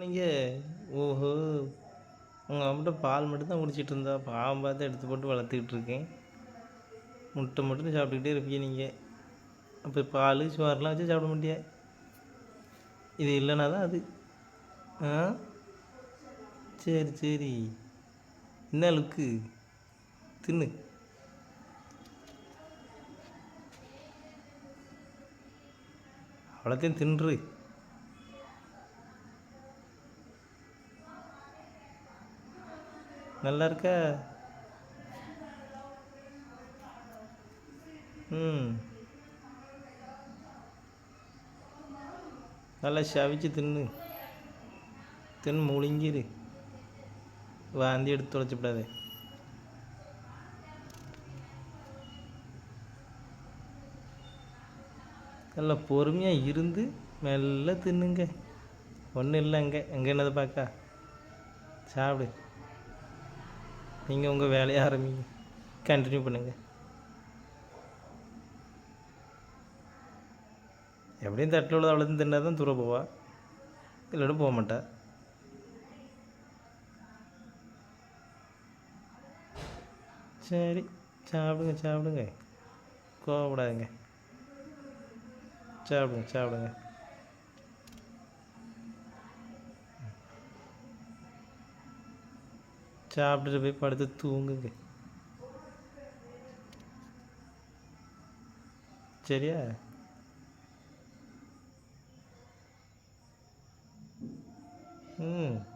நீங்கள் ஓஹோ உங்கள் அம்மிட்ட பால் மட்டும் தான் குடிச்சிட்டு இருந்தா பாவம் பார்த்து எடுத்து போட்டு வளர்த்துக்கிட்டு இருக்கேன். முட்டை மட்டும் சாப்பிட்டுக்கிட்டே இருப்பீங்க நீங்கள் அப்போ பால் சோறுலாம் வச்சு சாப்பிட மாட்டியா? இது இல்லைனா தான் அது. ஆ? சரி சரி. என்ன லுக்கு? தின்னு. அவ்வளோத்தையும் தின்று. நல்லா இருக்கா ம். நல்லா சவிச்சு தின்னு. தின்னு முழுங்கிரு. வாந்தி எடுத்து தொலைச்சிவிடாதே நல்லா பொறுமையாக இருந்து மெல்ல தின்னுங்க. ஒன்றும் இல்லை அங்கே அங்கே என்னது பார்க்கா சாப்பிடு. நீங்கள் உங்கள் வேலையை ஆரம்பிங்க. கண்டினியூ பண்ணுங்கள் எப்படியும் தட்டில் உள்ளது அவ்வளோ தின்னா தான் தூர போவா. இல்லைன்னு போக மாட்டா. சரி சாப்பிடுங்க சாப்பிடுங்க. கோவப்படாதுங்க. சாப்பிடுங்க சாப்பிடுங்க. சாப்பிட்டுட்டு போய் படுத்து தூங்குங்க. சரியா? ம்.